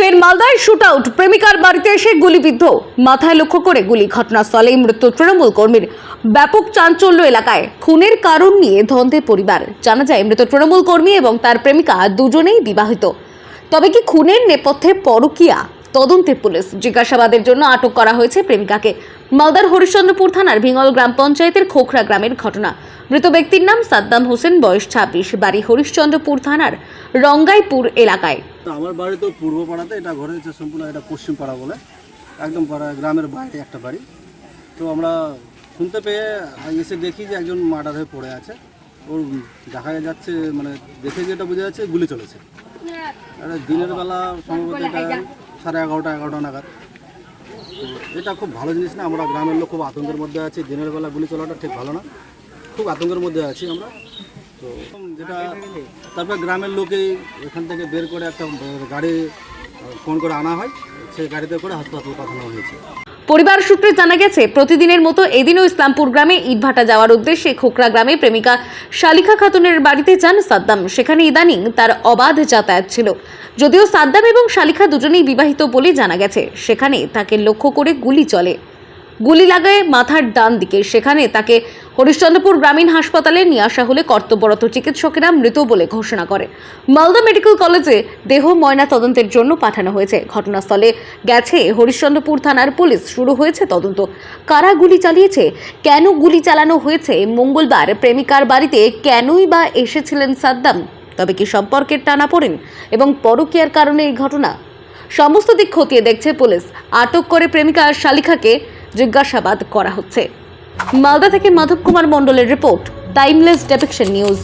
ফের মালদায় shoot out প্রেমিকার বাড়িতে এসে গুলিবিদ্ধ। মাথায় লক্ষ্য করে গুলি। ঘটনাস্থলেই মৃত্যু তৃণমূল কর্মীর। ব্যাপক চাঞ্চল্য এলাকায়। খুনের কারণ নিয়ে ধন্দে পরিবার। জানা যায়, মৃত তৃণমূল কর্মী এবং তার প্রেমিকা দুজনেই বিবাহিত। তবে কি খুনের নেপথ্যে পরকিয়া? তদন্তে পুলিশ জিজ্ঞাসাবাদের জন্য আটক করা হয়েছে প্রেমিকাকে। মালদার হরিশ্চন্দ্রপুর থানার ভিঙল গ্রাম পঞ্চায়েতের খোখরা গ্রামের ঘটনা। মৃত ব্যক্তির নাম সাদ্দাম হোসেন, বয়স ছাব্বিশ, বাড়ি হরিশ্চন্দ্রপুর থানার রঙ্গাইপুর এলাকায়। আমার বাড়ি তো পূর্ব পাড়াতে, এটা ঘরে হচ্ছে সম্পূর্ণ এটা পশ্চিম পাড়া বলে। একদম পাড়া, গ্রামের বাইরে একটা বাড়ি। তো আমরা শুনতে পেয়ে এসে দেখি যে একজন মার্ডার হয়ে পড়ে আছে। ওর দেখা যাচ্ছে মানে দেখে যেটা বোঝা যাচ্ছে, গুলি চলেছে। দিনের বেলা সম্ভবত এটা সাড়ে এগারোটা এগারোটা নাগাদ। এটা খুব ভালো জিনিস না, আমরা গ্রামের লোক খুব আতঙ্কের মধ্যে আছি। দিনের বেলা গুলি চলাটা ঠিক ভালো না। খুব আতঙ্কের মধ্যে আছি আমরা। তো যেটা তারপর গ্রামের লোকেই এখান থেকে বের করে একটা গাড়ি ফোন করে আনা হয়। সেই গাড়িতে করে হাসপাতালে পাঠানো হয়েছে। পরিবার সূত্রে জানা গেছে, প্রতিদিনের মতো এদিনও ইসলামপুর গ্রামে ইটভাটা যাওয়ার উদ্দেশ্যে খোকরা গ্রামে প্রেমিকা শালিখা খাতুনের বাড়িতে যান সাদ্দাম। সেখানে ইদানিং তার অবাধ যাতায়াত ছিল। যদিও সাদ্দাম এবং শালিখা দুজনেই বিবাহিত বলে জানা গেছে, সেখানে তাকে লক্ষ্য করে গুলি চলে। গুলি লাগায় মাথার ডান দিকে। সেখানে তাকে হরিশ্চন্দ্রপুর গ্রামীণ হাসপাতালে নিয়ে আসা হলে কর্তব্যরত চিকিৎসকেরা মৃত বলে ঘোষণা করে। মালদা মেডিকেল কলেজে দেহ ময়না তদন্তের জন্য পাঠানো হয়েছে। ঘটনাস্থলে গেছে হরিশ্চন্দ্রপুর থানার পুলিশ। শুরু হয়েছে তদন্ত। কারা গুলি চালিয়েছে? কেন গুলি চালানো হয়েছে? মঙ্গলবার প্রেমিকার বাড়িতে কেনই বা এসেছিলেন সাদ্দাম? তবে কি সম্পর্কের টানা পড়েন এবং পরকীয়ার কারণে এই ঘটনা? সমস্ত দিক খতিয়ে দেখছে পুলিশ। আটক করে প্রেমিকা শালিখাকে জিজ্ঞাসাবাদ করা হচ্ছে। মালদা থেকে মাধব কুমার মণ্ডলের রিপোর্ট টাইমলেস ডেপিকশন নিউজ